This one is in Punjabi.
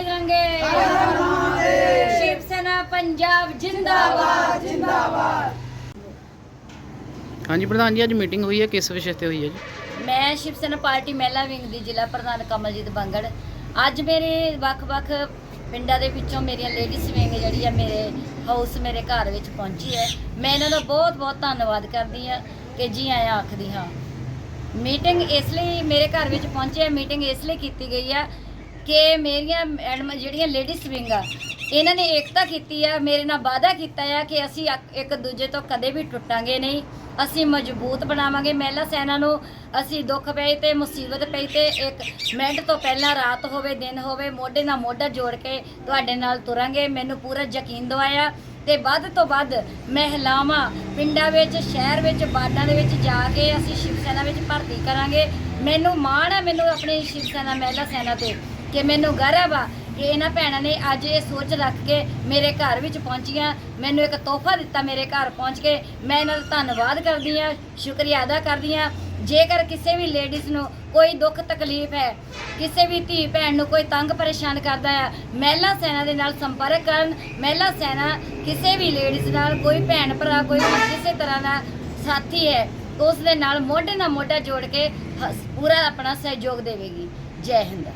ਬਜਰੰਗੇ ਸ਼ਿਵ ਸੈਨਾ ਪੰਜਾਬ ਜਿੰਦਾਬਾਦ। ਹਾਂਜੀ ਪ੍ਰਧਾਨ ਜੀ ਅੱਜ ਮੀਟਿੰਗ ਹੋਈ ਹੈ ਕਿਸ ਵਿਸ਼ੇ ਤੇ ਹੋਈ ਹੈ ਜੀ? ਮੈਂ ਸ਼ਿਵ ਸੈਨਾ ਪਾਰਟੀ ਮਹਿਲਾ ਵਿੰਗ ਦੀ ਜ਼ਿਲ੍ਹਾ ਪ੍ਰਧਾਨ ਕਮਲਜੀਤ ਬੰਗੜ। ਅੱਜ ਮੇਰੇ ਵੱਖ-ਵੱਖ ਪਿੰਡਾਂ ਦੇ ਵਿੱਚੋਂ ਮੇਰੀਆਂ ਲੇਡੀਜ਼ ਵਿੰਗ ਜਿਹੜੀ ਆ ਮੇਰੇ ਹਾਊਸ ਮੇਰੇ ਘਰ ਵਿੱਚ ਪਹੁੰਚੀ ਹੈ। ਮੈਂ ਇਹਨਾਂ ਦਾ ਬਹੁਤ-ਬਹੁਤ ਧੰਨਵਾਦ ਕਰਦੀ ਹਾਂ ਕਿ ਜੀ ਆਇਆਂ ਆਖਦੀ ਹਾਂ। ਮੀਟਿੰਗ ਇਸ ਲਈ ਮੇਰੇ ਘਰ ਵਿੱਚ ਪਹੁੰਚੀ ਹੈ ਮੀਟਿੰਗ ਇਸ ਲਈ ਕੀਤੀ ਗਈ ਆ ਕਿ ਮੇਰੀਆਂ ਮੈਡਮ ਜਿਹੜੀਆਂ ਲੇਡੀਜ਼ ਵਿੰਗ ਆ, ਇਹਨਾਂ ਨੇ ਏਕਤਾ ਕੀਤੀ ਆ, ਮੇਰੇ ਨਾਲ ਵਾਅਦਾ ਕੀਤਾ ਆ ਕਿ ਅਸੀਂ ਇੱਕ- ਇੱਕ ਦੂਜੇ ਤੋਂ ਕਦੇ ਵੀ ਟੁੱਟਾਂਗੇ ਨਹੀਂ। ਅਸੀਂ ਮਜ਼ਬੂਤ ਬਣਾਵਾਂਗੇ। ਮਹਿਲਾ ਸੈਨਾ ਨੂੰ ਅਸੀਂ ਦੁੱਖ ਪਏ ਤੇ ਮੁਸੀਬਤ ਪਈ ਤੇ ਇੱਕ ਮਿੰਟ ਤੋਂ ਪਹਿਲਾਂ ਰਾਤ ਹੋਵੇ, ਦਿਨ ਹੋਵੇ, ਮੋਢੇ ਨਾਲ ਮੋਢਾ ਜੋੜ ਕੇ ਤੁਹਾਡੇ ਨਾਲ ਤੁਰਾਂਗੇ। ਮੈਨੂੰ ਪੂਰਾ ਯਕੀਨ ਦਵਾਇਆ ਤੇ ਵੱਧ ਤੋਂ ਵੱਧ ਮਹਿਲਾਵਾਂ ਪਿੰਡਾਂ ਵਿੱਚ, ਸ਼ਹਿਰ ਵਿੱਚ ਬਾਡਾਂ ਦੇ ਵਿੱਚ ਜਾ ਕੇ ਅਸੀਂ ਸ਼ਿਵ ਸੈਨਾ ਵਿੱਚ ਭਰਤੀ ਕਰਾਂਗੇ। ਮੈਨੂੰ ਮਾਣ ਹੈ ਮੈਨੂੰ ਆਪਣੀ ਸ਼ਿਵ ਸੈਨਾ, ਮਹਿਲਾ ਸੈਨਾ ਤੇ। ਕਿ ਮੈਨੂੰ ਗਰਵ ਆ ਕਿ ਇਹਨਾਂ ਭੈਣਾਂ ਨੇ ਅੱਜ ਇਹ ਸੋਚ ਰੱਖ ਕੇ ਮੇਰੇ ਘਰ ਵਿੱਚ ਪਹੁੰਚੀਆਂ। ਮੈਨੂੰ ਇੱਕ ਤੋਹਫਾ ਦਿੱਤਾ ਮੇਰੇ ਘਰ ਪਹੁੰਚ ਕੇ। ਮੈਂ ਇਹਨਾਂ ਦਾ ਧੰਨਵਾਦ ਕਰਦੀ ਹਾਂ, ਸ਼ੁਕਰੀਆ ਅਦਾ ਕਰਦੀ ਹਾਂ। ਜੇਕਰ ਕਿਸੇ ਵੀ ਲੇਡੀਜ਼ ਨੂੰ ਕੋਈ ਦੁੱਖ ਤਕਲੀਫ ਹੈ, ਕਿਸੇ ਵੀ ਧੀ ਭੈਣ ਨੂੰ ਕੋਈ ਤੰਗ ਪਰੇਸ਼ਾਨ ਕਰਦਾ ਹੈ ਮਹਿਲਾ ਸੈਨਾ ਦੇ ਨਾਲ ਸੰਪਰਕ ਕਰਨ, ਮਹਿਲਾ ਸੈਨਾ ਕਿਸੇ ਵੀ ਲੇਡੀਜ਼ ਨਾਲ, ਕੋਈ ਭੈਣ ਭਰਾ, ਕੋਈ ਵੀ ਕਿਸੇ ਤਰ੍ਹਾਂ ਦਾ ਸਾਥੀ ਹੈ, ਉਸ ਦੇ ਨਾਲ ਮੋਢੇ ਨਾਲ ਮੋਢਾ ਜੋੜ ਕੇ ਹ- ਪੂਰਾ ਆਪਣਾ ਸਹਿਯੋਗ ਦੇਵੇਗੀ। ਜੈ ਹਿੰਦ।